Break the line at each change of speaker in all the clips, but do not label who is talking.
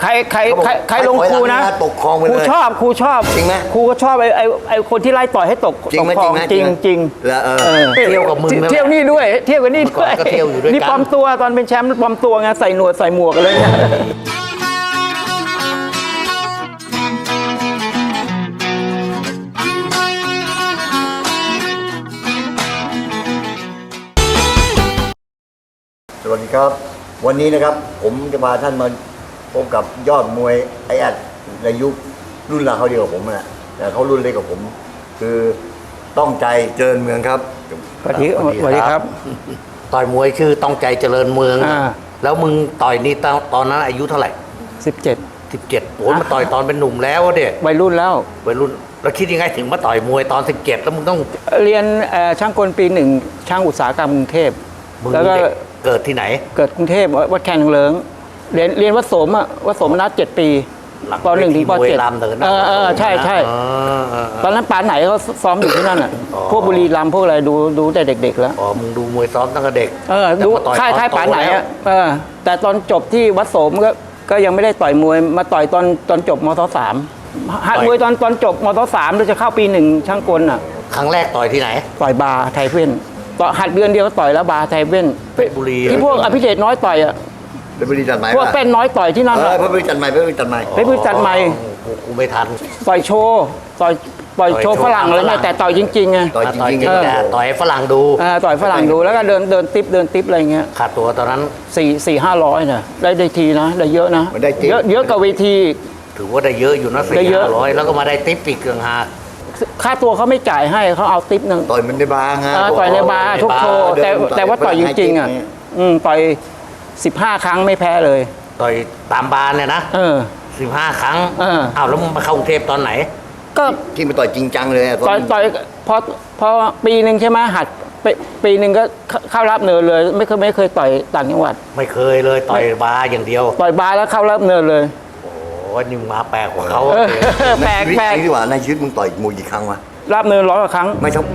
ใครใคร
เขาบอก
ใครใครลงครูนะ
ถอยหลังนะตกคลองไป
ครู
เลย
ชอบครูชอบ
จริงไหม
ครูก็ชอบไอ้ไอ้ไอ้คนที่ไล่ต่อยให้ตก
จริงไหม
ตกคลอ
จริงไหม
จริงจริง
แล้วเออ
เออ
เที่ยวกับมึงนั่นแหละ
เที่ยวนี่ด้วย เที่ยวกันนี่
เมื่อก่
ด้
อ
วนย
ก็เที่ยวอยู่ด้วยกัน
นี่ปลอมตัวตอนเป็นแชมป์ปลอมตัวไงใส่หนวดใส่หมวกกันเลยนะ
สวัสดีครับ วันนี้นะครับผมจะพาท่านมา พบกับยอดมวยไอแอดในยุครุ่นราวเขาวเดียวกับผมนะแต่เขารุ่นเล็กกว่าผม คือต้องใจเจริญเมืองครับ
สวัสดีสวัสดีครับ
ต่อยมวยชื่อต้องใจเจริญเมือง
อ่า
แล้วมึงต่อยนี่ตอนตอนนั้นอายุเท่าไหร่
17
สิบเจ็ดโอ้ยมาต่อยตอนเป็นหนุ่มแล้วอะเด็ก
วัยรุ่นแล้ว
วัยรุ่นแล้วคิดยังไงถึงมาต่อยมวยตอนสิบเจ็ดแล้วมึงต้อง
เรียนเอ่อช่างกลปีหนึ่งช่างอุตสาหกรรมกรุงเทพ
มึง
แล้วก็
เด็กเกิดที่ไหน
เกิดกรุงเทพวัดแคนนางเลิง เรียนเรียนวัดโสมอะวัดโสมนัดเจ็ดปีปหนึ่งถึงป
มวย
เจ็ด
รำเดิน
เออเออใช่ใช่
เออเออเออ
ตอนนั้นปานไหนเขาซ้อมอยู่ที่นั่นอะ
อ๋อ
พวกบุรีรัมย์พวกอะไรดูดูแต่เด็ก ๆ แล้ว
อ๋อมึงดูมวยซ้อมตั้งแต่เด็ก
เออดู
แต่มต่อ
ค่าย
ตอ
ค่าย
โต
ปานไหน
แล้ว
อะเออแต่ตอนจบที่วัดโสมก็ก็ยังไม่ได้ต่อยมวยมาต่อยตอนตอนจบมศสามหัดมวยตอนตอนจบมศสามเราจะเข้าปีหนึ่งช่างกลอะ
ครั้งแรกต่อยที่ไหน
ต่อยบาร์ไทเว่นต่อหัดเดือนเดียวก็ต่อยแล้วบาร์ไทเว่น
เพชรบุรี
ที่พวกอภิเดชน้อยต่อยอะ
เป็นบริษัทใหม่
พวก
ป่ะ
เป็นน้อยต่อยที่นั่น
เอ
อะ
อเพราะบริษัทใหม่เป็นบริษัทใหม่
เพชรบุรีจัดใหม่
กูกูไม่ทัน
ต่อยโชว์ต่อยต่อยโชว์
ต่อยโชว์
ฝรั่งเลยเนี่ย
ฝรั่ง
แต่ต่อยจริงๆไง
ต่อย
มา
จ
ต่อย
ริง
จริง
ๆ
แต่ต่อยให้ฝรั่งดู
อ่าต่อยฝรั่งดูแล้วก็เดินเดินติ๊บเดินติ๊บอะไรเงี้ย
ค่าตัวตอนนั้น
สี่สี่ห้าร้อยเนี่ยได้ได้ทีนะได้เยอะนะ
มันได้ติ๊บ
เยอะเยอะกว่าเวทีอีก
ถือว่าได้เยอะอยู่นะ
ได้
สี่
เยอะ
ห้าร้อยแล้วก็มาได้ติ๊บอีกเกืองหา
ค่าตัวเขาไม่จ่ายให้เขาเอาติ๊บหนึ่ง
ต่อยมันในบาร์ฮะ
อ่าต่อยในบาร์ทุกโชว์
เดิน
แต่
ต่อย
แต่ว่าต่อยจริงๆอะ
ให้ติ๊บเนี่ย
อืมต่อย สิบห้าครั้งไม่แพ้เลย
ต่อยตามบานเนี่ยนะ
เออ
สิบห้าครั้ง
เออ
อ้าวแล้วมึงมาเข้ากรุงเทพตอนไหน
ก็
ที่มาต่อยจริงจังเลยะ
ต่อยต่อยพอพอปีหนึ่งใช่ไหมหัดปีปีหนึ่งก็เข้าเข้ารับเนินเลย ไม่เคยไม่เคยต่อยต่างจังหวัด
ไม่เคยเลยต่อยบาร์อย่างเดียว
ต่อยบาร์แล้วเข้ารับเนินเลย
โอ้ยนี่มึงมาแปลกกว่าเขา
เออแปลก
ในชีวิต
แปลก
จริงดีกว่าในชีวิตมึงต่อยมวยกี่ครั้งวะ
รับเนินร้อยกว่าครั้ง
ไม่ชอบ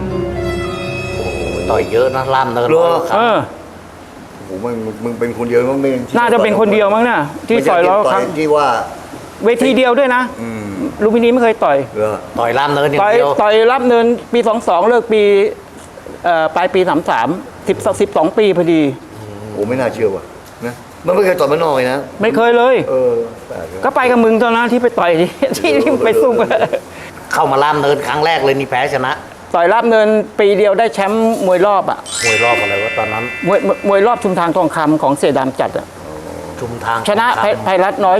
ต่อยเยอะนะล่ามเนิน
เหรอ
ร้อยกว่าค
เอ
รั้ง
อ
โอ้ โหมึงมึงเป็นคนเดียวมั้งไม่
น่าจะเป็นคนเดียวมั้งน่ะที่ต่อยร้อยกว่าครั้ง
ที่ว่า
เวทีเดียวด้วยนะ
อืม
ลูมพินีไม่เคยต่อย
เหรอ
ต่อยล่ามเนินอย่า
ต่
ง
อย
เดียว
ต่อยรับเนินปี22เลิกปีเอ่อปลายปี33 10 12ปีพอดี
โอ้ไม่น่าเชื่อว่ะนะมันไม่เคยต่อยมานอกเลยนะ
ไม่เคยเลย
เออแปลกเลย
ก็ไปกับมึงตอนนั้นที่ไปต่อยที่ที่ที่ไปซุ่มกัน
เข้ามาล่ามเนินครั้งแรกเลยนี่แพ้ชนะ
ต่อยรับเนินปีเดียวได้แชมป์มวยรอบอะ
มวยรอบอะไรวะตอนนั้น
มวยมวยมวยรอบชุมทางทองคำของเสยดามจัดอะ
ชุมทาง
ชนะไพไพรัตน้อย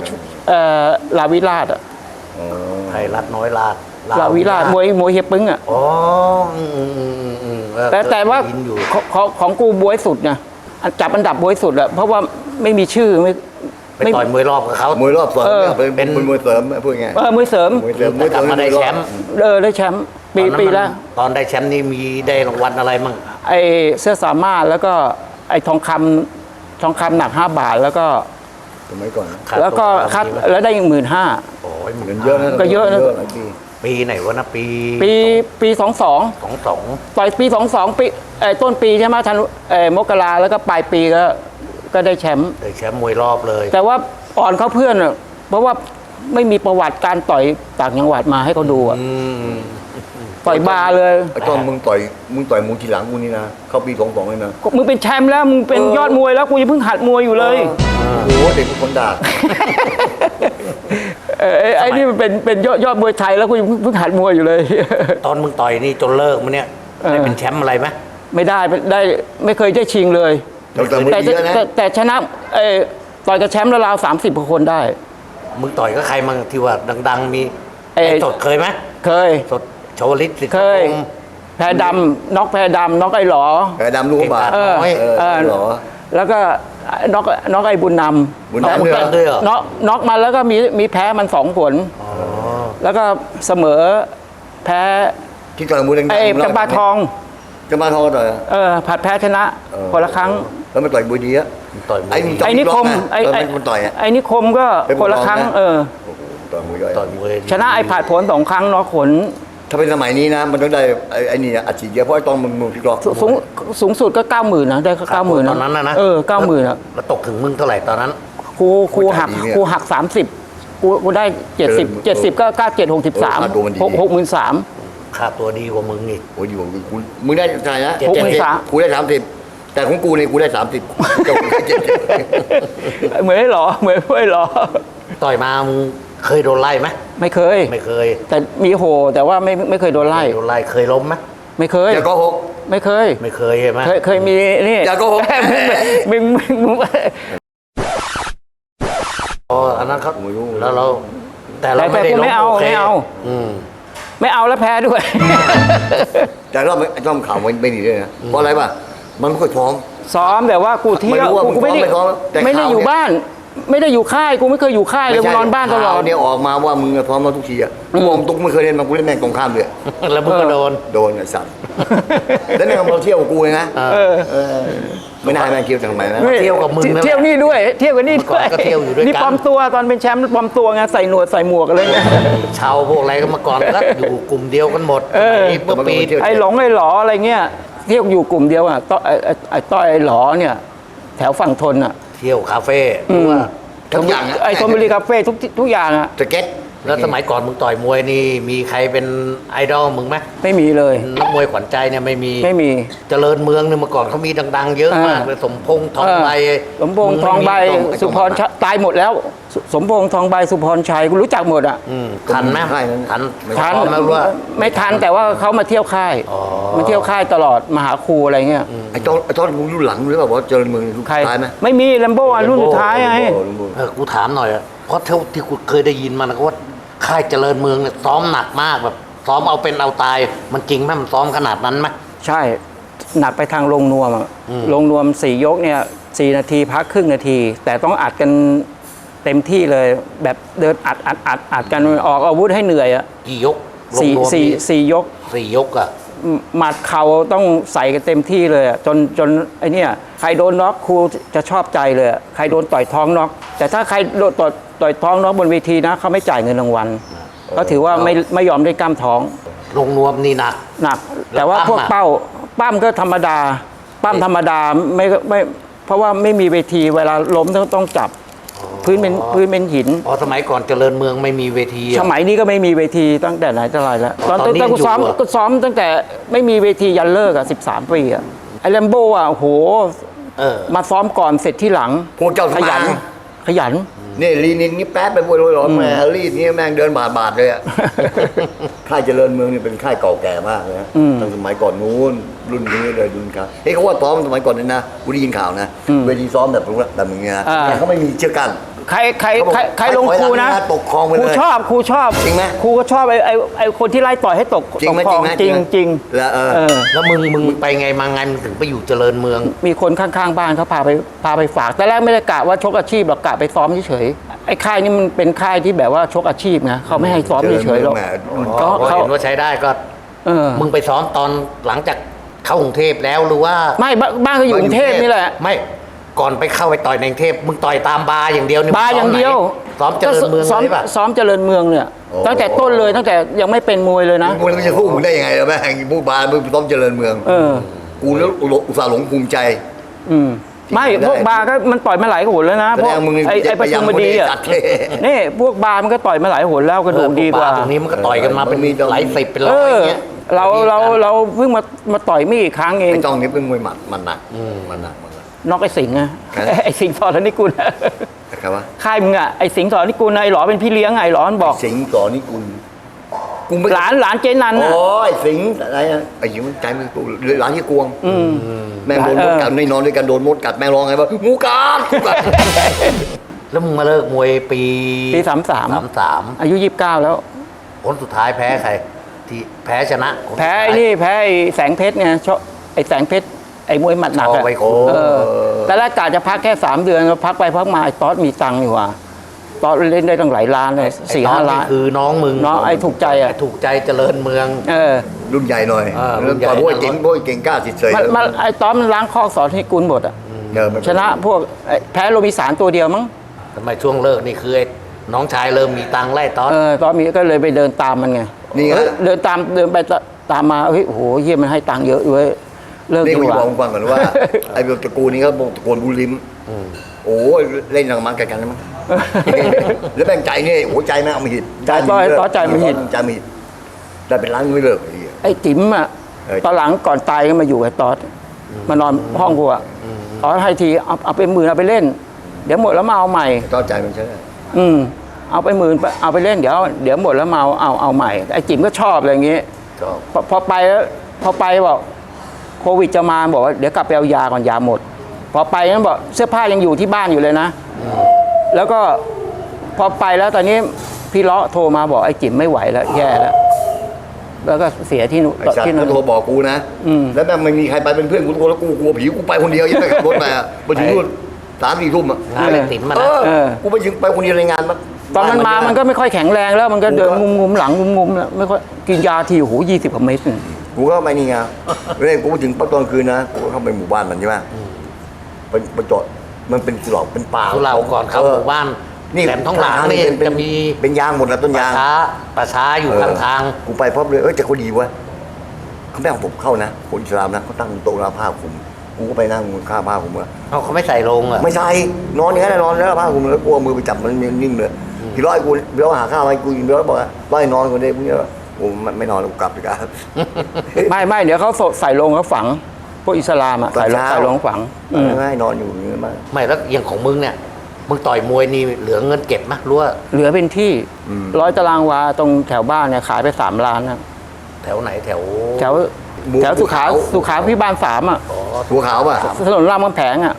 เอ่อลาวิราชอะ
อ๋อ
ไพรัตน้อยลาด
ลาวิราชมวยมวยเฮียปึ้งอะ
อ๋ออืมอืมอืมอืมเออ
แต่แต่ว่า
ยินอยู่
ของของของกูบวยสุดนะอันจับอันดับบวยสุดอะเพราะว่าไม่มีชื่อไม่
ไปต่อยมวยรอบกับเขา
มวยรอบสอง
เออ
เป็น
เป็น
เป็น มวยเสริมพูดง่าย
เออมวยเสริม
มวยเสริม
แต่กลับมาได้แชมป์
เออได้แชมป์ ปี
ตอนนั้น
ปี
มัน
ละ
ตอนได้แชมป์นี่มีได้รางวัลอะไรมั่ง
ไอเสื้อสามารถแล้วก็ไอทองคำทองคำหนัก 5 บาทแล้วก็
สมัยก่อนนะ
ขาด
แล้วก็
ตัว
คัด
มีไหม
แล้วได้อีกหมื่นห้า
โอ้ย
เงินเยอะนะ
ก็เยอะนะ
หลายปี
ปีไหนวะนะปี
ปีปีสองสอง
สองสอง
ต่อยปีสองสองปีไอต้นปีใช่ไหมทันไอมกราแล้วก็ปลายปีก็ก็ได้แชมป์
ได้แชมป์มวยรอบเลย
แต่ว่าอ่อนเขาเพื่อนอะเพราะว่าไม่มีประวัติการต่อยต่างจังหวัดมาให้เขาดูอะ
อืม
ต่อยบาร์เลย
ไอ้ตอนมึงต่อยมึงต่อยมูทีหลังกูนี่นะเข้าปีสองสองเลยนะ
ก็มึงเป็นแชมป์แล้วมึงเป็นยอดมวยแล้วกูยังเพิ่งหัดมวยอยู่เลย
โอ้โหเด็กกูคนด่า
เออไอ้ไอ้นี่มันเป็นเป็นยอดยอดมวยไทยแล้วกูยังเพิ่งเพิ่งหัดมวยอยู่เลย
ตอนมึงต่อยนี่จนเลิกมาเนี่ย
เออ
ได้เป็นแชมป์อะไรไหม
ไม่ได้ได้ไม่เคยได้ชิงเลย
เราต่อยมวย
แต่
เยอะนะ
แต่แต่ชนะเออต่อยกับแชมป์แล้วราวสามสิบกว่าคนได้
มึงต่อยก็ใครมั่งที่ว่าดัง ๆ มี
เอ่อ
ไอ้สดเคยไหม
เคย
สด โชว์ลิสสิทธิ์
เคย
พงษ์
แพ้ดำน็อกแพ้ดำน็อกไอ้หลอ
แพ้ดำลูกกระบาด
เออ
เออ
เออ
เหรอ
แล้วก็น็อกน็อกไอ้บุญนำ
บุญ
ต่อย
นำ
มึงกันด้วยเหรอ
น็อกน็อกมาแล้วก็มีมีแพ้มันสองผล
อ๋อ
แล้วก็เสมอแพ้
ที่ต่อยมวยแดงๆ
ไอ้
มึงเล่
จำปาทอง
จำปาทองก็ต่อย
เออผัดแพ้ชนะ
เออ
คนละครั้ง
แล้วมันต่อยมวยดีอะ
มึงต่อยมวย
ไอ้มึงจำ
ไอ้นิคม
ไอ้
ไอ้
ไอ้
ไอ้
มันต่อยอะ
ไอ้นิคมก็
เป็น
คนละครั้ง
ผู้กองนะ
เออ
โอ้โหต่อยมวยย่อย
ต่อยมวย
ชนะไอ้ผาดผลสองครั้งน็อกขน
ถ้าเป็นสมัยนี้นะ มันต้องได้ไอ้ไอ้นี่อัดฉีดเยอะเพราะไอ้ตอนมึงมึงพี่กรอก
สูสูงสูงสุดก็เก้าหมื่นนะได้ก็เก้าหมื่น
ตอนนั้นนะนะ
เออเก้าหมื่นอะ
แล้วตกถึงมึงเท่าไหร่ตอนนั้น
หครูครูหัก
โอ้ยดีเนี่ย
ครูหักสามสิบกูกูได้เจ็ดสิบ
เออ
เจ็ดสิบก็เก้าเจ็ดหกสิบสาม
เออค่าตัวมันดี
หกหกหมื่นสาม
ค่าตัวดีกว่ามึงอีก
โอ้ยอยู่กูมึงได้เท่าไหร่นะ
เจ็ด
หกหมื่นสาม
กูได้สามสิบแต่ของกูเนี่ยกูได้สามสิบเจ้ากูได้เจ็ดสิบ
เหมือนเหรอเหมือนไม่เหรอ
ต่อยมามึง เคยโดนไล่ไหม
ไม่เคย
ไม่เคย
แต่มีโหแต่ว่าไม่ไม่เคยโดนไล่
โดนไล่เคยล้มไหม
ไม่เคย
อย่าโกหก
ไม่เคย
ไม่เคยใช่ไหม
เคยเคยมีนี่
อย่าโกหก
มึงมึงมึงมึง
อ๋ออันนั้นเขา
ไม่รู้
แล้วเราแต่เรา
แต่
ไม่ได้
แต่กู
ล้
ไม่เอา
โค
ไม่เอา
อืม
ไม่เอาแล้วแพ้ด้วย
แต่รอบไอ้รอบข่าวไม่ไม่ดีด้วยนะเพราะอะไรป่ะมันไม่ค่อยพร้อม
ซ้อมแต่ว่ากูเที่ยว
ไม่รู้ว่า
กูไม่ได้
มึงซ้อมไม่ซ้อมแต่
ไม่ได้
ข่าว
อยู่
เนี่ย
บ้าน ไม่ได้อยู่ค่ายกูไม่เคยอยู่ค่ายเลยกูนอนบ้านตลอด
ข่วเนี่ยออกมาว่ามึงอะพร้อมมาทุกทีอะกูบอกตุ๊กไม่เคยเล่นมากูเล่นแม่งตรงข้ามเลย
แล้วมึงก็โดน
โดนไอ้สัตว์แล้วเนี่ยมาเที่ยวกับกูเลยนะ
เออ
เออไม่น่าแม่งเที่ยวทางไหนนะ
ไม่
เที่ยวกับมึงนั่นแหละ
เที่ยวนี่ด้วย เที่ยวกันนี่
เมื่อก่
ด้
อ
วนย
ก็เที่ยวอยู่ด้วยกัน
นี่ปลอมตัวตอนเป็นแชมป์ปลอมตัวไงใส่หนวดใส่หมวกอะไรเงี้ย
ชาวพวกอะไรก็มาก่อนก็อยู่กลุ่มเดียวกันหมด
เออ
สมัยเมื่อปี
เที่ยว
ไอ้หลงไอ้หลออะไรเงี้ยเที่ยวอยู่กลุ่มเดียวอะต้อยไอ้ไอ้ไอ้ต้อยไอ้หลอเนี่ย แถวฝั่งทนอะ
เที่ยวคาเฟ่
อืม
ว่า
ทุกอย่างอะ
ไอ้ธนบุรีคาเฟ่ทุกทุกอย่างอะ
สเก็ต
แล้วสมัยก่อนมึงต่อยมวยนี่มีใครเป็นไอดอลมึงไหม
ไม่มีเลย
นักมวยขวัญใจเนี่ยไม่มี
ไม่มี
เจริญเมืองเนี่ยเมื่อก่อนเขามีดัง ๆ เยอะมาก
อ่า
เลยสมพงษ์ทองใบ
เออสมพงษ์ทองใบ
มึไม่มี
สุพรชัยตายหมดแล้วสสมพงษ์ทองใบสุพรชัยกูรู้จักหมดอะ
อืมทันไหม
ใช่นั้น
ทัน
ทัน
พร้อมไหมว่า
ไม่ทันแต่ว่าเขามาเที่ยวค่าย
อ๋อ
มาเที่ยวค่ายตลอดมาหาครูอะไรเงี้ย
ไอ้ตอนไอ้ตอนมึงรุ่นหลังหรือเปล่าว่าเจริญเมืองรุ่น
ใคร
ท้ายไหม
ไม่มีแลมโบ้รุ่นสุดท้ายไง
โอ้โหรุ่นโบ
เออกูถามหน่อยอะเพ ราะเท่าที่กูเคยได้ยินมานะว่าค่ายเจริญเมืองเนี่ยซ้อมหนักมากแบบ ซ้อมเอาเป็นเอาตาย มันจริงไหมมันซ้อมขนาดนั้นไหม
ใช่หนักไปทางลงนวมอะ
อืม
ลงนวมสี่ยกเนี่ยสี่นาทีพักครึ่งนาที แต่ต้องอัดกันเต็มที่เลย แบบเดินอัดอัดอัดอัดกันออกอาวุธให้เหนื่อยอะ
กี่ยกร
สี่
วมๆ
สี่
นี่
สี่ยก
สี่ยกอะ
หมัดเข่าต้องใส่กันเต็มที่เลยอะจนจนไอเนี่ยใครโดนน็อกครูจะชอบใจเลยอะใครโดนต่อยท้องน็อกแต่ถ้าใครโดนต่อยต่อยท้องน็อกบนเวทีนะเขาไม่จ่ายเงินรางวัลก็ถือว่าไม่ไม่ยอมได้กล้ามท้อง
ลงนวมนี่หนัก
หนัก
แล้ว
แต่ว่า
ปั้ม
พวก
อะ
เป้าปั้มก็ธรรมดาปั้มธรรมดาไม่ไม่เพราะว่าไม่มีเวทีเวลาล้มต้องต้องจับ พื้นเป็นพื้นเป็นหิน
อ๋อสมัยก่อนเจริญเมืองไม่มีเวทีอะ
สมัยนี้ก็ไม่มีเวทีตั้งแต่ไหนแต่ไรแล้วตอน
ตอนนี้
ตั้งกูซ้อม
อยู่อะ
ก็ซ้อมตั้งแต่ไม่มีเวทียันเลิกอะสิบสามปีอะไอ้แลมโบ้อะโอ้โห
เออ
มาซ้อมก่อนเสร็จที่หลัง
พวกเจ้า
ขยัน
สำอาง
ขยัน
นี่ลีนินนี่แป๊บไปบวยโรยหรอแม่รีดนี่แม่งเดินบาดบาดๆเลยอะ ค่ายเจริญเมืองนี่เป็นค่ายเก่าแก่มากเลยนะ
อืม
ตั้งสมัยก่อนนู้นรุ่นนี้เลยรุ่นครับเฮ้ยเขาว่าซ้อมสมัยก่อนนี่นะกูได้ยินข่าวนะ
อืม
เวทีซ้อมแบบแบบมึงเนี่ยนะ
อ่า
แต่เขาไม่มีเชือกกั้น
ใครใคร
เขาบอก
ใครใครลง
ใคร
ครูนะ
ถอยหลังนะตกคลองไป
ครู
เลย
ชอบครูชอบ
จริงไหม
ครูก็ชอบไอ้ไอ้ไอ้คนที่ไล่ต่อยให้ตก
จริง
ตก
ไหม
คลอง
จ
จ
ริ
ริ
ง
ง
ไหม
จริง
แล้วเออ
เออ
แล้วมึงมึงไปไงมาไงมึงถึงไปอยู่เจริญเมือง
มีคนข้างๆบ้านเขาพาไปพาไปฝากแต่แรกไม่ได้กะว่าชกอาชีพหรอกกะไปซ้อมเฉยๆไอ้ค่ายนี่มันเป็นค่ายที่แบบว่าชกอาชีพนะเขาไม่ให้ซ้อมเฉยๆหรอก
แหม
ก็
พอ
เขา
เห็นว่าใช้ได้ก็
เออ
มึงไปซ้อมตอนหลังจากเข้ากรุงเทพแล้วหรือว่า
ไม่บ้านบ้านเขาอยู่กรุงเทพนี่แหละ
ไม่ ก่อนไปเข้าไปต่อยในกรุงเทพมึงต่อยตามบาร์อย่างเดียวนี่
บาร์อย่างเดียว
ซ้อมเจริญเมือง
ซ้อม
เลยป่ะ
ซ้อมเจริญเมืองเนี่ย
โอ้
ตั้งแต่ต้นเลยตั้งแต่ยังไม่เป็นมวยเลยนะ
มึงจะสู้มึงได้ยังไงล่ะแม่งผู้บาลมึงซ้อมเจริญเมือง
เออ
กูแล้วอุตส่าห์หลงภูมิใจ
อืมไม่
ได้
พวกบาร์ก็มันต่อยมาหลายหนแล้วนะ
แสดงมึง
ไอ้ไอ้ประชุมบดีอะ
ยังไม่ได้จัดเลย
นี่พวกบาร์มันก็ต่อยมาหลายหนแล้วกระดูกดีกว่า
เออพบร์ตรงนี้มันก็ต่อยกันมาเป็น
มันมีตรง
หลายสิบเป็นร้
เอ
อย
อ
เงี้ย
เราเราเราเพิ่งมามาต่อยไม่กี่ครั้งเอง
ไอ้จ้องนี่เป็นมวยหมัดมันหนักมันหนักมันห นัก
นอกไอ้สิงห์อะ
ใคร
ไอ้สิงห์สอนนิกุล
นะครับว่า
ค่ายมึงอะไอ้สิงห์สอนนิกุลไอ้หลอเป็นพี่เลี้ยงไอ้หลอนบอก
สิงห์ต่อนี่กุลกูไม่
หลานหลานเจนัน
โอ้
อะ
ยสิงห์อะไรอะไอ้ยิงมันใจมันกูหลานที่กวง
อืม
แม่งโดนมดกัด
เออ
ไม่นอนด้วยกันโดนมดกัดแม่งร้องไงวะงูกัดงูกัด
แล้วมึงมาเลิกมวยปี
ปีสามสาม
สามสาม
อายุยี่สิบเก้าแล้ว
ผลสุดท้ายแพ้ใครที่แพ้ชนะคนสุด
แพ้
ท้าย
ไอ้นี่แพ้ไอ้แสงเพชรไงชอบไอ้แสงเพชรไอ้มวยหมัดหนัก
ชอ
อะ
บไว้คู่
เออแต่แรกกะจะพักแค่สามเดือนพักไปพักมาไอ้ตอสมีตังค์อยู่ว่ะตอสเล่นได้ตั้งหลายล้านเลยสี่
ไอ้
ห้า
น้อง
ล้าน
คือน้องมึง
น้องไอ้ถูกใจอะ
ไถูกใจเจริญเมือง
เออ
รุ่นใหญ่หน่อย
เออรุ่นใหญ่
ต่อยโบยเก่งโบยเก่งกล้าสิเฉย
มันมันไอ้ตอสมันล้างคอกสอนให้กุลหมดอะ
เออมั
ชนะพวกไอ้แพ้โรบิสารตัวเดียวมั้ง
ทำไมช่วงเลิกนี่คือไอ้น้องชายเริ่มมีตังค์ไล่ตอน
เออตอนนี้ก็เลยไปเดินตามมันไง
นี่ไง
เอ้ยเดินตามเดินไปตตามมาเฮ้ยโอ้โหเฮียมันให้ตังค์เยอะด้วย เลิก
นี่
ดี
กู
ก
จะ
ว่า
บอกมึงฟังก่อนว่า ไอ้เบลตระกูลนี้เขาบอกตระกูลบุญลิมโอ้ยเล่นหนังมันกันกันนะมั้งแล้วแบ่งใจนี่โอ้ใจแม่งเอามาหิด
ใจต้อยต้อยใจมาหิด
ใจมาหิดได้เป็นล้านไม่เลิกไอ้เหี้ย
ไอ้จิ๋มอะ
เออ
ตอนหลังก่อนตายก็มาอยู่กับตอดมานอนห้องกูอะตอดให้ทีเอาเอาไปหมื่นเอาไปเล่น เดี๋ยวหมดแล้วมาเอาใหม่
ต้อใจมันใช่ไหม
อืมเอาไปหมื่นไปเอาไปเล่นเดี๋ยวเดี๋ยวหมดแล้วมาเอาเอาเอาใหม่ไอ้จิ๋มก็ชอบอะไรอย่างงี้
ก็
พอพอไปแล้วพอไปบอก โควิดจะมาบอกว่าเดี๋ยวกลับไปเอายาก่อนยาหมด พอไปนั้นบอกเสื้อผ้ายังอยู่ที่บ้านอยู่เลยนะ แล้วก็พอไปแล้วตอนนี้พี่เลาะโทรมาบอกไอ้จิ๋มไม่ไหวแล้วแย่แล้วแล้วก็เสียที่นู่น
ไอ้สัต
ที่
ว์
นู่
ก็
น
โทรบอกกูนะ
อืม
แล้วแม่งไม่มีใครไปเป็นเพื่อนกูทุกคนแล้วกูกลัวผีกูไปคนเดียวยังไม่ขับรถไปอะไปถึงนู่นสามสี่ทุ่มอะ
งานไอ้ติ๋มมัน
เอ
นะ
อ
เออ
กูไปถึงไปคนเดียวในงานมัน
ตอนมันมามันก็ไม่ค่อยแข็งแรงแล้วมันก็เดินงุมงุมๆหลังงุมงุมๆแล้วไม่ค่อยกินยาทีโอ้โหยี่สิบกว่าเม็ด
กูก็ไปนี่ไงเล่นกูไปถึงปักตอนคืนนะกูก็เข้าไปหมู่บ้านมันใช่ไหมไปไปจอดมันเป็นหลอกเป็นป่า
เราก่อนเข้าหมู่บ้าน
นี่
แหลมท้องหลางนี่
เป็นเป็น
จะมี
เป็นยางหมดแล้วต้นาง
ป่ายช้าป่าช้าอยู่ข้างทาง
กูไปพบเลยเอ้ยแต่เขาดีเว้ยเขาไม่เอาผมเข้านะคนอิสลามนะเขาตั้งโต๊ะราผ้าคลุมกูก็ไปนั่งข้างผ้าคลุมอะ
เอาเขาไม่ใส่ลงอะ
ไม่ใช่นอนอย่างนั้นนะนอนแล้วผ้าคลุมแล้วกลัวมือไปจับมันนิ่งเลยพี่ร้อยกูพี่ร้อยหาข้าวให้กูกินพี่ร้อยบอกว่าร้อยนอนคนเดียวพวกนี้ โอ้ไม่ไม่นอนแล้วกูกลับดีกว่า
ไม่ไม่เดี๋ยวเขาใส่ลงเขาฝัง พวกอิสลามอะใส่ลงใส่ลงฝังอืม
ไม่ให้นอนอยู่อย่างนี้มาก
ไม่แล้วอย่างของมึงเนี่ยมึงต่อยมวยนี่เหลือเงินเก็บไหมรู้ว่า
เหลือเป็นที่ร้อยตารางวาตรงแถวบ้านเนี่ยขายไปสามล้านนะ
แถวไหนแถว
แถวแถวสุขา สุขาพิบาลสามอะ
อ๋อ
ตัวขาวป่ะ
ถนนรามคำแผงอะ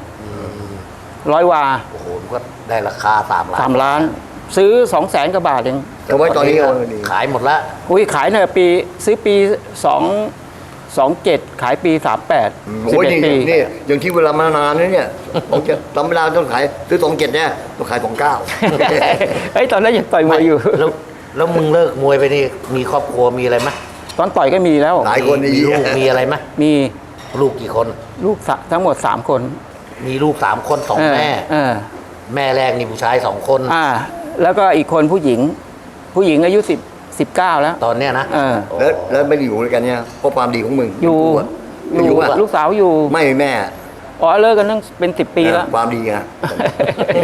ร้อยวา
โอ้โหมันก็ได้ราคาสามล้าน
สามล้าน ซื้อสองแสนกว่าบาทเอง
แต่ว่าตอนนี้ก็ดี
ขายหมดละ
อุ้ยขายเนี่ยปีซื้อปีสองสองเจ็ดขายปีสามแปด
โอ้
สิบ
ย
เอ็ด
นี่
ปี
นี่อย่างที่เวลามานานนะเนี่ยสองเจ็ดตามเวลาต้องขายซื้อสองเจ็ดเนี่ยต้องขายสองเก้า
เอ้ยตอนนั้นยังต่อยมวยอยู่
แล้วแล้วมึงเลิกมวยไปนี่มีครอบครัวมีอะไรไหม
ตอนต่อยก็มีแล้ว
หลายคน
มี
ดี
ลูกมีอะไรไหม
มี
ลูกกี่คน
ลูกสะทั้งหมดสามคน
มีลูกสามคนสอง
เแม่ เออ
แม่แรกนี่ผู้ชายสองคน
อ่า แล้วก็อีกคนผู้หญิง ผู้หญิงอายุสิบสิบเก้าแล้ว
ตอนเนี้ยนะ
เออ
แล้วแล้วไม่ได้อยู่ด้วยกันเนี่ยเพราะความดีของมึง
อยู่
กูะ
อ
ไม่อยู่
ยู่
อะ
ลูกสาวอยู่
ไม่แม่
อ๋อเลิกกันตั้งเป็นสิบปีแล้ว
ความดีไง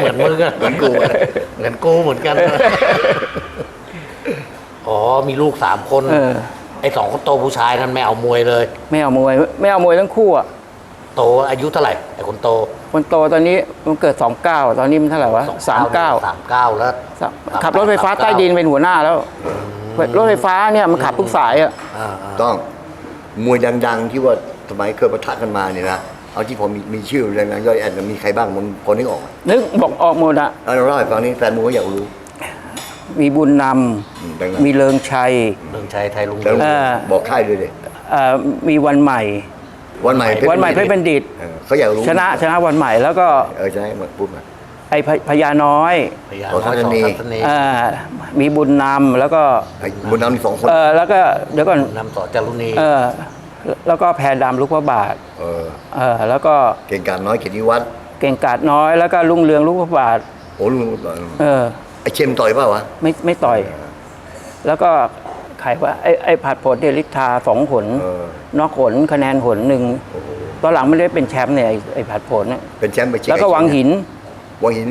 เหมือนมึงอะเหมือนกูอะเหมือนกูเหมือนกัน อ๋อมีลูกสามคน
เออ
ไอ้สองคนโตผู้ชายนั้นไม่เอามวยเลย
ไม่เอามวยไม่เอามวยทั้งคู่อะ
โตอายุเท่าไหร่ไอ้คนโต
คนโตตอนนี้มันเกิดสองเก้าตอนนี้มันเท่าไหร่วะสามเก้า
สามเก้าแล้ว
ขับรถไฟฟ้าใต้ดินเป็นหัวหน้าแล้ว รถไฟฟ้าเนี่ยมันขับทุกสายอะ
อ่าอ่า
ต้องมวยดัง ๆ ที่ว่าสมัยเคยประทะกันมาเนี่ยนะเอาที่พอมีมีชื่อดังๆย่อยแอนมีใครบ้างมึงพอนึกออกไหม
นึกบอกออกหมดอะ
เอาเราเล่าให้ฟังนี่แฟนมึงก็อยากรู้
มีบุญน
อืมดังำ
มีเลิงชัย
เรื่องชัยไทยลุง
ๆแล้ว
เออ
บอกค่ายด้วยเลย
เอ่อมีวันใหม่
วันใหม่เพชร
วันใหม่เพชรบัณฑิต
เออเขาอยากรู้
ชนะชนะวันใหม่แล้วก็
เออใช่หมดพูดมา
ไอ้พพญาน้อย
พญา
ขอ
น้อย
ทั
ส
ศ
อง
นี
ทัศนี
เอ่อมีบุญนำแล้วก็
ไอ้บุญนำนี่สองคน
เออแล้วก็เดี๋ยวก่อน
นำต่อจารุณี
เออแล้วก็แพรดำลูกพระบาท
เออ
เออแล้วก็
เก่งกาจน้อยเกียรติวัฒน์
เก่งกาดน้อยแล้วก็ลุงเรืองลูกพระบาท
โอ้ลุงต่อย
เออ
ไอ้เชมต่อยเปล่าวะ
ไม่ไม่ต่อย แล้วก็ ใครว่าไอ้ไอ้ผัดผลเดลิทาสองผล
เออ น
อกผลคะแนนผลหนึ่งตอนหลังไม่ได้เป็นแชมป์เนี่ยไอ้ไอ้ผัดผลเนี่ย
เป็นแชมป์ไปเชียร์
แล้วก็วังหิน
วังหิน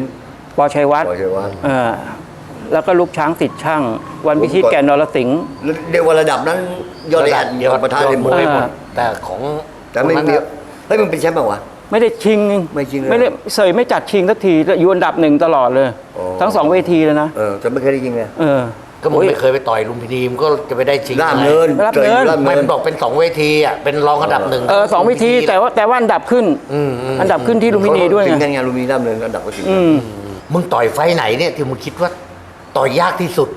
ปอชัยวัฒน์
ต่อยเชียร์วัฒน์
เออแล้วก็ลูกช้างติดช่าง วันพิชิตแก่นนรสิงห์
เรียกว่าระดับนั้นยอดแอน
เดียว
ประธาน
ยอ
เล
ด
ย
มวยหมด
อ่า
แต่ของ
แต่ไม่
คน
มี
นั้นน่ะ
เฮ้ยมึงเป็นแชมป์เปล่าวะ
ไม่ได้ชิง
ไม่ชิงเลย
ไม่ได้เสยไม่จัดชิงสักทีอยู่อันดับหนึ่งตลอดเลย
อ๋อ
ทั้งสองเวทีเลยนะ
เออแต่ไม่เคยได้ยิงเลย
เออ
ก็มึง
โอ้ย
ไม่เคยไปต่อยลุมพินีมงก็จะไปได้ชิง
ล่าม
อะไร
เนิน
รับ
เกิดอยู่
เนิน
ล่าม
ไม่
เนิ
มันนบอกเป็นสองเวทีอะเป็นรองอันดับหนึ่ง
เออสองเวทีแต่ว่าแต่ว่าอันดับขึ้น
อืมอืม
อันดับขึ้นที่ลุมพินีด้วย
ถึง
ไง
กันไงลุมพินีล่ามเนินอันดับก็ถึง
อืม
มึงต่อยไฟท์ไหนเนี่ยที่มึงคิดว่าต่อยยากที่สุด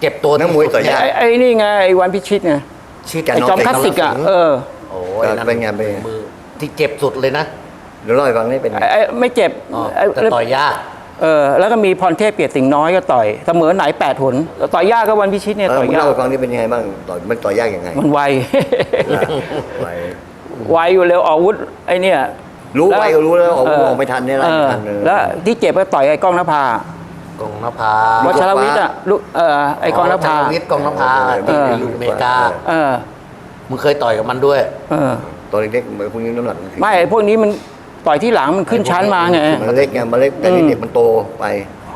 เจ็บตัว
นักมวยต่อยยาก
ไอ้ไอ้นี่ไงไอ้วันพิชิตไง
ชื่อ
แกน
ไอ้
น้อง
จอมคลาสสิกอะเออ
โอ้
เออเป็นไงเป็นไง
มือที่เจ็บสุดเลยนะ
เดี๋ยวเล่าให้ฟังนี่เป็นไง
ไอ้ไอ้ไม่เจ็บ
อ๋อ
ไอ้
แต่ต่อยยาก
เออแล้วก็มีพรเทพเกียรติสิงห์น้อยก็ต่อยเสมอไหนแปดหนต่อยยากก็วันพิชิตเนี่ย
เออ
ต่อย
มึง
ยาก
เล่าให้ฟังนี่เป็นยังไงบ้างต่อยมันต่อยยากยังไง
มันไว
ไป
ไวอยู่เร็วออกอาวุธไอ้เนี่ย
รู้
แล้ว
ไปก็รู้แล้วออก
เอ
อกไม่ทันเนี่ยไล่ไม่ทัน
เอ
เอ
อ
อ
แล้วที่เจ็บก็ต่อยไอ้กล้องนภาก
องนภา
วัชรวิทย์อะลูกเออไอ้กล้องนภา
วัชรวิทย์กองนภา
เออ
ที่อยู่อเมริกา
เออ
มึงเคยต่อยกับมันด้วย
เออ
ตอนเด็กๆเหมือนพวกนี้น้ำหนักมันขึ้น
ไม่ไอ้พวกนี้มัน ต่อยที่หลังมันขึ้นชั้นมาไง
มันเล็กไงมันเล็กแต่นี่เด็กมันโตไป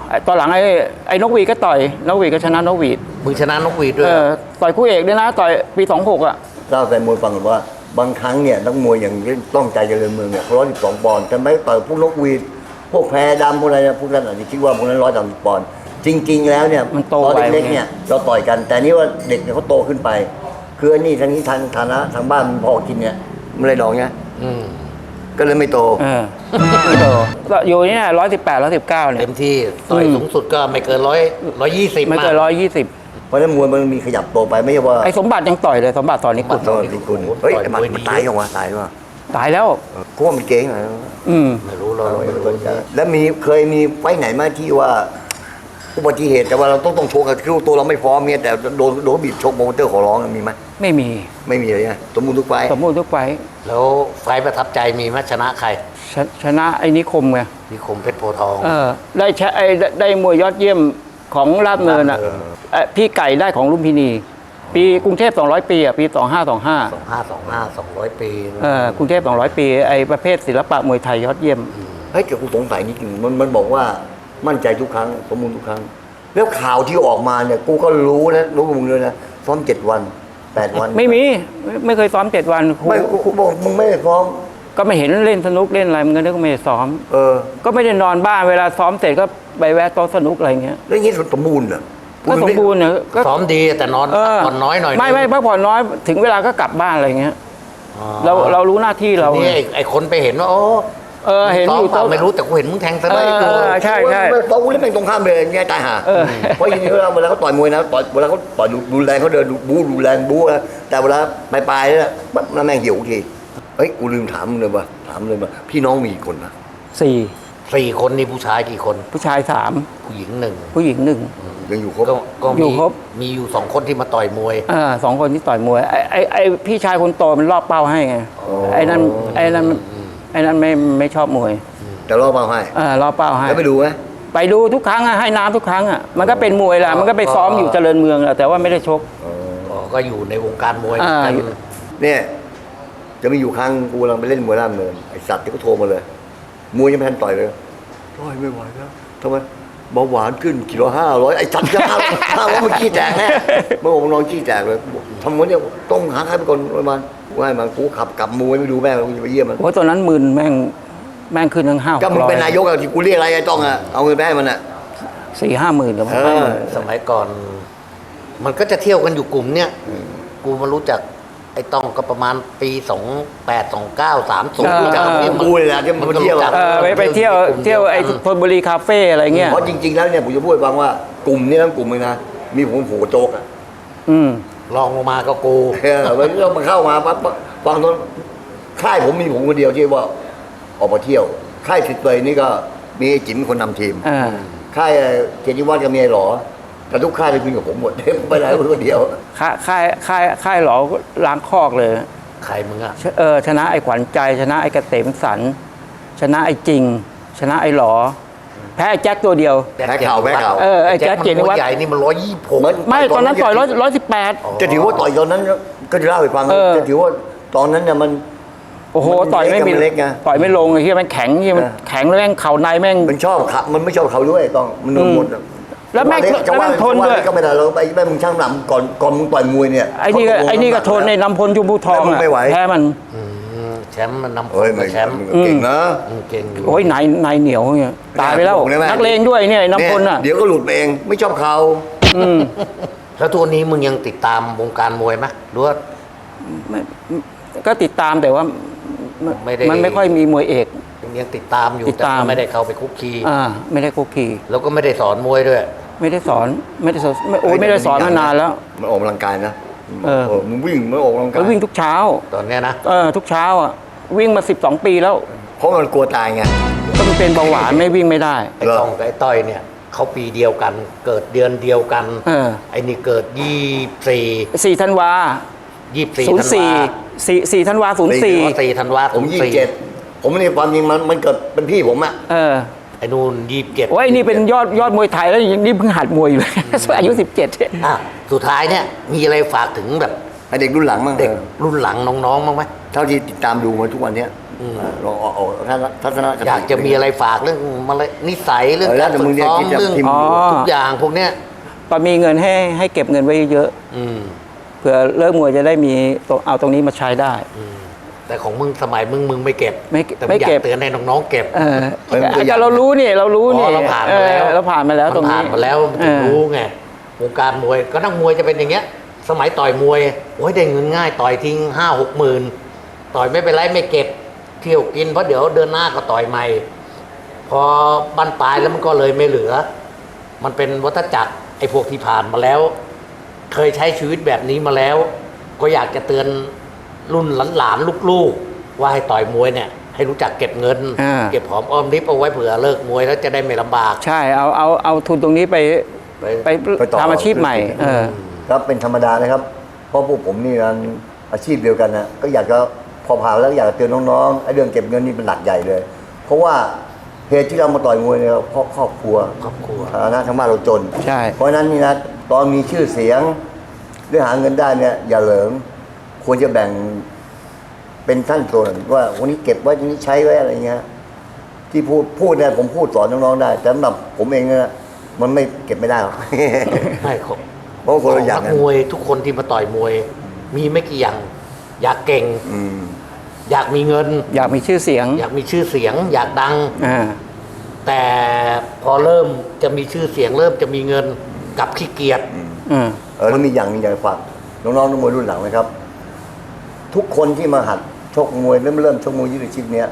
ไอ้ตอนหลังไอ้ไอ้นกหวีดก็ต่อยนกหวีดก็ชนะนกหวีด
มึงชนะนกหวีดด้วย
เออต่อยคู่เอกด้วยนะ ต่อยปีสองหกอะ
เล่าแฟนมวยฟังก่อนว่าบางครั้งเนี่ยนักมวยอย่างเล่นต้องใจเจริญเมืองเนี่ยร้อยสิบสองปอนด์แต่ไม่ต่อยพวกนกหวีดพวกแพรดำพวกอะไรเนี่ยพวกนั้นอาจจะคิดว่าพวกนั้นร้อยสามสิบปอนด์จริง ๆ แล้วเนี่ย
มันโต
ตอน
ไป
เล็กๆเนี่ยเราต่อยกัน แต่นี่ว่าเด็กเนี่ยเขาโตขึ้นไป คืออันนี่ทางนี้ทางฐานะทางบ้านมันพอกินเนี่ยไม่ได้ดองเนี่ย
อืม
ก็เลยไม่โต
เออไม่โตก็อยู่นี่ร้อยสิบแปดร้อยสิบเก้าเนี่ย
เต็มที่ต่อย
อืม
สูงสุดก็ไม่เกินร้อยร้อยยี่สิบ
ไม่เกินร้อยยี่สิบ
เพราะฉะนั้นมวยมันมีขยับโตไปไม่ใช่ว่า
ไอ้สมบัติยังต่อยเลยสมบัติตอนนี้กุด
โตติคุณเฮ้ยไอ้มันมันตายยังวะตายว่ะ
ตายแล้ว
กูว่ามันเก่งเหรอ
อืม
ไม่รู้เรา
เรา
ไม่
ไม่
รู้
สนใจแล้วมีเคยมีไฟท์ไหนไหมาที่ว่าอุบัติเหตุแต่ว่าเราต้องต้องโชว์กับคือตัวเราไม่พร้อมเนี่ยแต่โดนโดนบีบชกโปรโมเตอร์ขอร้องมีไหม
ไม่มี
ไม่มีเลยเนี่ยสมบูรณ์ทุกไฟท์
สมบูรณ์ทุกไฟท์
แล้วไฟล์ประทับใจมีไหมชนะใคร
ชชนะไอ้นิคมไง
นิคมเพชรโพธิ์ทอง
เออได้แชไอ้ได้ได้มวยยอดเยี่ยมของลาบเนินอะ
ลาดเนิน
เอ่อพี่ไก่ได้ของลุมพินี ปีกรุงเทพ200 ปีอะปี 2525
สองห้าสองห้าสองร้อยปี
เออกรุงเทพ200 ปี ไอ้ประเภทศิลปะมวยไทยยอดเยี่ยม
เฮ้ยแต่กูสงสัยนิดนึงมันมันบอกว่ามั่นใจทุกครั้ง สมบูรณ์ทุกครั้ง แล้วข่าวที่ออกมาเนี่ยกูก็รู้นะรู้กับมึงเลยนะซ้อมเจ็ดวัน แปดวัน
ไม่มีไม่ไม่เคยซ้อม7วันครู
ไม่กูกูบอกมึงไม่ได้ซ้อม
ก็ไม่เห็นเล่นสนุกเล่นอะไรมันก็นึกว่าไม่ได้ซ้อม
เออ
ก็ไม่ได้นอนบ้านเวลาซ้อมเสร็จก็ไปแวะโต๊ะสนุกอะไรเงี้ย
แล้วอย่างนี้สมบูรณ์เหรอ
ก็สมบูรณ์เนี่ยก็
ซ้อมดีแต่นอน
เออ
นอนน้อยหน่อย
ไม่ไม่พักผ่อนน้อยถึงเวลาก็กลับบ้านอะไรเงี้ย
อ๋อ
เราเรารู้หน้าที่เรา
นี่ไอ้ไอ้คนไปเห็นว่าโอ้
เออเห็น
ซ้อ
อ
ม
ยู่
เปล่า
โต๊ะ
ไม่รู้แต่กูเห็นมึงแทงสบาย
เออ
กู
เออใช่ใช่
ไม่ซ้อมกูเล่นเป็นตรงข้ามเลยง่ายตายห่า
เออ
เพราะอย่างนี้เวลาเวลาเขาต่อยมวยนะต่อยเวลาเขาต่อยดูแรงเขาเดินดูบู๊ดูแรงบู๊นะแต่เวลาปลายปลายๆเนี่ยปั๊บน้าแม่งเหี่ยวทีเฮ้ยกูลืมถามมึงเลยว่ะถามเลยว่าพี่น้องมีกี่คนนะ
สี่
สี่คนนี่ผู้ชายกี่คน
ผู้ชายสาม
ผู้หญิงหนึ่ง
ผู้หญิงหนึ่ง
ยังอยู่ครบ
ก็ก็
อยู่
มี
ครบ
มีอยู่สองคนที่มาต่อยมวย
อ่าสองคนที่ต่อยมวยไอ้ไอ้ไอ้พี่ชายคนโตมันรอบเป้าให้ไงไอ้นั่นไอ้นั่น ไอ้นั่นไม่ไม่ชอบมวย
แต่รอบมาให้
อ่ารอบเป้าให้
แล้วไปดูไหม
ไปดูทุกครั้งอะให้น้ำทุกครั้งอะมันก็เป็นมวยแหละมันก็ไปซ้อมอยู่เจริญเมืองแหละแต่ว่าไม่ได้ชก
อ๋อก็อยู่ในวงการมวย
อ่า
กัน
เนี่ยจะมีอยู่ครั้งกูกำลังไปเล่นมวยล่ามเนินไอสัตว์ที่เขาโทรมาเลย มวยยังไม่ทันต่อยเลยต่อยไม่ไหวแล้วทำไมเบาหวานขึ้นกิโลห้าร้อยไอ้จัดจะห้าห้าร้อยมันขี้แตกแน่เมื่อผมนอนขี้แตกเลยทำวันเนี้ยต้องหาใครเป็นคนประมาณ ว่าให้มันกูขับกลับมวยไม่ดูแม่กูจะไปเยี่ยมมัน
โอ้ยตอนนั้นหมื่นแม่งแม่งขึ้นทั้งห้า
ก็มึงเป็นนายกอะที่กูเรียกอะไรไอ้ต้องอะเอาเงินไปให้มันอะ
สี่ห้าหมื่นหรือ
เอ
เปล่า
อ
สมัยก่อน มันก็จะเที่ยวกันอยู่กลุ่มเนี้ยกูมารู้จัก ไอ้ต้องก็ประมาณปีสองแปดสองเก้าสามศูนย์รู้จัก
เออกูเลยนะที่มันเที่ยว
เออไปไปเที่ยวเที่ยวไอ้ธนบุรีคาเฟ่อะไรเงี้ย
เพราะจริง ๆ แล้วเนี่ยผมจะพูดให้ฟังว่ากลุ่มนี้ทั้งกลุ่มเลยนะ มีผมโผโจกอะ
อืม
ลองลงมาก็กู
เออวันนี้เรามาเข้ามาปั๊บฟังตอนค่ายผมมีผมคนเดียวที่ว่าออกมาเที่ยว ค่ายสิทธิ์เลยนี่ก็มีไอ้จิ๋มคนนำทีม
อ่า
ค่ายเกียรติวัฒน์ก็มีไอ้หลอแต่ทุกค่ายเลยคุยกับผมหมดไปไหนคนเดียว
ค่ายค่ายค่ายค่ายหลอล้างคอกเลย
ใครมึงอะ
เออชนะไอ้ขวัญใจ ชนะไอ้เกษมสัน ชนะไอ้จริง ชนะไอ้หลอ แพ้ไอ้แจ็คตัวเดียว
แพ้เข่าแพ้เข่า
เออไอ้แจ๊ค
มัน
เกียรติวัฒน์
ใหญ่นี่มันร้อยยี่สิบหก
ไม่ตอนนั้นต่อยร้อยร้อยสิบแปด
จะถือว่าต่อยตอนนั้นก็จะเล่าให้ฟัง
เออ
จะถือว่าตอนนั้นเนี่ยมัน
โอ้โห
มัน
ต่อยไม่มี
เล็กไง
ต่อยไม่ลงไอ้ที่มันแข็งที่มัน
เออ
แข็งแล้วแม่งเข่าในแม่ง
มันชอบขับมันไม่ชอบเขาด้วยต้องมันโดนหมดอะ
แล้วแม่ง
จะว่า
แล้วแม่งทน
จะา
ด้วย
ก็ไม่ได้เราไปแม่มึงช่างหนำก่อนก่อนมึงต่อยมวยเนี่ย
ไอ้นี่ก็
เขาตลง
ไอ้นี่ก็ำ
ห
ทนในนำพลจุมพูทอง
แล้วมึง
อะ
ไม่ไหว
แพ้มัน
อืมแชมป์มันนำ
เฮ้ยไม่
แชมป์
มึงเก่งนะ
อืมเก่งอยู่
โอ้ยนายนายเหนียวเนี่ยตายไปแล้ว
บอกเลยว่า
นักเลงด้วยเนี่ยไอ้นำพลอะ
เดี๋ยวก็หลุดไปเองไม่ชอบเขา
อืม
แล้วทุกวันนี้มึงยังติดตามวงการมวยไหมหรือว่า
ไม่ก็ติดตามแต่ว่ามัน
ไม่ได้
มันไม่ค่อยมีมวยเอก
ยังติดตามอยู่
ติดตาม
แต่ไม่ได้เข้าไปคุกคี
อ่าไม่ได้คุกคี
แล้วก็ไม่ได้สอนมวยด้วย
ไม่ได้สอนไม่ได้สอนไม่โอ้ยไม่ได้สอนมานานแล้ว
มันออกกำลังกายนะ
เออ
มึงวิ่งมันออกกำลังกา
ก็
ย
วิ่งทุกเช้า
ตอนเนี้ยนะ
เออทุกเช้าอะ วิ่งมา 12 ปีแล้ว
เพราะมันกลัวตายไง
ก็มันเป็นเบาหวานไม่วิ่งไม่ได้
ไอ้
เหรอ
ต้องกับไอ้ต้อยเนี่ยเขาปีเดียวกัน เกิดเดือนเดียวกัน
เออ
ไอ้นี่เกิดยี่สี่
4ธันวา
ยี่สี่
ศูนย์สี่สี่สี่ธันวาศูนย์สี่
สี่ธันวา
ผมยี่สิบเจ็ดผมนี่ความจริงมันมันเกิดเป็นพี่ผมอะ
เออ
ไอ้นู่นยี่สิบเจ็ด
โอ้ยนี่เป็นยอดยอดมวยไทยแล้วยังนี่เพิ่งหัดมวยอยู่เลย อายุ17เนี่ย
อะสุดท้ายเนี่ยมีอะไรฝากถึงแบบ
ไอเด็กรุ่นหลังมั่ง
เด็ก
ออ
รุ่นหลังน้องๆบ้างไหม
เท่าที่ติดตามดูมาทุกวันเนี้ยอ่าลองออกออกทัศนคติ
อยากจะมีอะไรฝากเรื่องมารนิสัยเรื่อง
เออแล้
กาวร
แต่
ฝึ
มึ
ก
งเนี่ย
ซ้อม
คิดจะ
เรื่อง
พิมพ์
อ๋อ
ทุกอย่างพวกเนี้ย
ตอนมีเงินให้ให้เก็บเงินไว้เยอะ
อืม
เผื่อเลิกมวยจะได้มีตัวเอาตรงนี้มาใช้ได้
อืมแต่ของมึงสมัยมึงมึงไม่เก็บ
ไม่เก็บ
แต่
ไม่
งอยา
เก็บ
เตือนให้น้องๆเก็บ
เออ
เออตัวอย่าง
แต่เรารู้นี่เรารู้นี่
อ๋อเราผ่านมาแล้ว
เออเราผ่านมาแล้วตรง
มัน
นี้
ผ่านมาแล้วมัน
เอ
ถึง
อ
รู้ไงวงการมวยก็นักมวยจะเป็นอย่างเงี้ย สมัยต่อยมวยโอ้ยได้เงินง่ายต่อยทิ้งห้าหกหมื่นต่อยไม่เป็นไรไม่เก็บเที่ยวกินเพราะเดี๋ยวเดือนหน้าก็ต่อยใหม่ พอบั้นปลายแล้วมันก็เลยไม่เหลือ มันเป็นวัฏจักรไอ้พวกที่ผ่านมาแล้ว เคยใช้ชีวิตแบบนี้มาแล้ว ก็อยากจะเตือนรุ่นหลานๆลูกๆ ว่าให้ต่อยมวยเนี่ยให้รู้จักเก็บเงิน
อ่า
เก็บหอมออมริบเอาไว้เผื่อเลิกมวยแล้วจะได้ไม่ลำบาก
ใช่เอาเอาเอาทุนตรงนี้ไป
ไป
ไป
ไปต่อ
ทำอาชีพใหม่ เออ
ครับเป็นธรรมดานะครับ เพราะพวกผมนี่มันอาชีพเดียวกันนะก็อยากจะพอผ่านแล้วอยากจะเตือนน้องๆไอ้เรื่องเก็บเงินนี่เป็นหลักใหญ่เลย เพราะว่าเหตุที่เรามาต่อยมวยเนี่ยเพราะครอบครัว
ครอบครัว
ฐานะทั้งบ้านเราจน
ใช่
เพราะฉะนั้นนี่นะตอนมีชื่อเสียงเรื่องหาเงินได้เนี่ยอย่าเหลิงควรจะแบ่งเป็นขั้นส่วนว่าวันนี้เก็บไว้วันนี้ใช้ไว้อะไรเงี้ยที่พูดพูดเนี่ยผมพูดสอนน้องๆได้ แต่สำหรับผมเองเนี่ยมันไม่เก็บไม่ได้หรอก
ไม่ครับ
เพราะว่าคนละอย่าง
นั
กั
ก
น
มวยทุกคนที่มาต่อยมวย มีไม่กี่อย่าง อยากเก่ง
อืม
อยากมีเงิน
อยากมีชื่อเสียง
อยากมีชื่อเสียง อยากดัง
อ่า
แต่พอเริ่มจะมีชื่อเสียงเริ่มจะมีเงินกลับขี้เกียจ
อืม
เออแล้วมีอย่างหนึงอยากจะฝากน้องๆนักมวยรุ่นหลังนะครับ ทุกคนที่มาหัดชกมวยเริ่มเริ่มชกมวยยืดอาชีพเนี้ย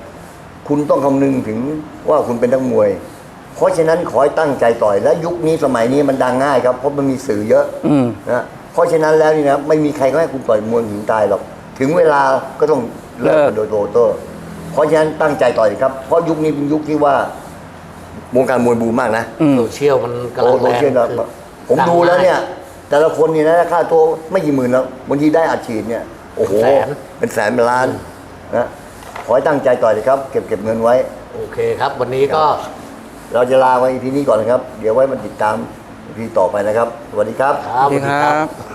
คุณต้องคำนึงถึงว่าคุณเป็นนักมวย เพราะฉะนั้นขอให้ตั้งใจต่อยและยุคนี้สมัยนี้มันดังง่ายครับเพราะมันมีสื่อเยอะ
อืม
นะเพราะฉะนั้นแล้วนี่นะไม่มีใครก็ให้คุณต่อยมวยถึงตายหรอกถึงเวลาก็ต้องเลิกกันโดยโตโต้เพราะฉะนั้นตั้งใจต่อยครับเพราะยุคนี้เป็นยุคที่ว่าวงการมวยบูมมากนะ
อืม
โซเชียลมันกำ
โอ้
ลัง
โซ
แรง
เชียลนะ
คือ
ผมดูแล้วเนี่ยแต่ละคนเนี่ยนะค่าตัวไม่กี่หมื่นแล้วบางทีได้อัดฉีดเนี่ยโอ้โหเป็นแสน เป็นล้านนะขอให้ตั้งใจต่อยเลยครับ เก็บเก็บเงินไว้
โอเคครับ วันนี้ก็
เราจะลาไว้ทีนี้ก่อนนะครับ เดี๋ยวไว้มาติดตามทีต่อไปนะครับ สวัสดีครับ
ครับ
สวัสดีครับ